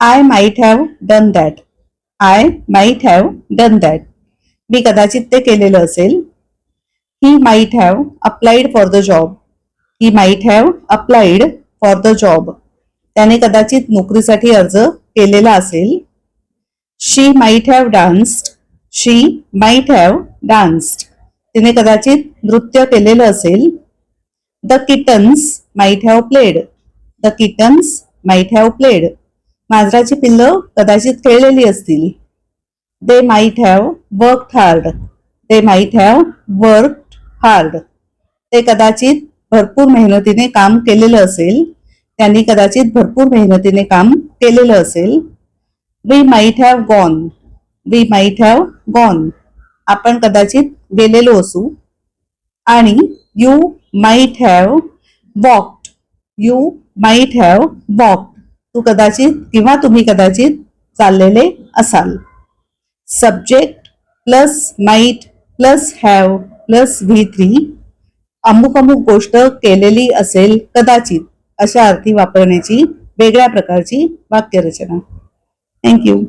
I might have done that I might have done that मी कदाचित ते केलेलं असेल. He might have applied for the job he might have applied for the job त्याने कदाचित नोकरीसाठी अर्ज केलेला असेल. She might have danced she might have danced तिने कदाचित नृत्य केलेलं असेल. The kittens might have played the kittens might have played मांजराची पिल्लं कदाचित खेळलेली असतील. They might have work hard. They might have work hard. ते कदाचित भरपूर मेहनतीने काम केलेलं असेल. त्यांनी कदाचित भरपूर मेहनतीने काम केलेलं असेल. We might have gone we might have gone आपण कदाचित गेलेलो असू. आणि you might have walked you might have walked तू कदाचित किंवा तुम्ही कदाचित चाललेले असाल. Subject plus might plus have plus V three अमुक अमुक गोष्ट केलेली असेल कदाचित अशा अर्थी वापरण्याची वेगळ्या प्रकारची वाक्यरचना. थँक्यू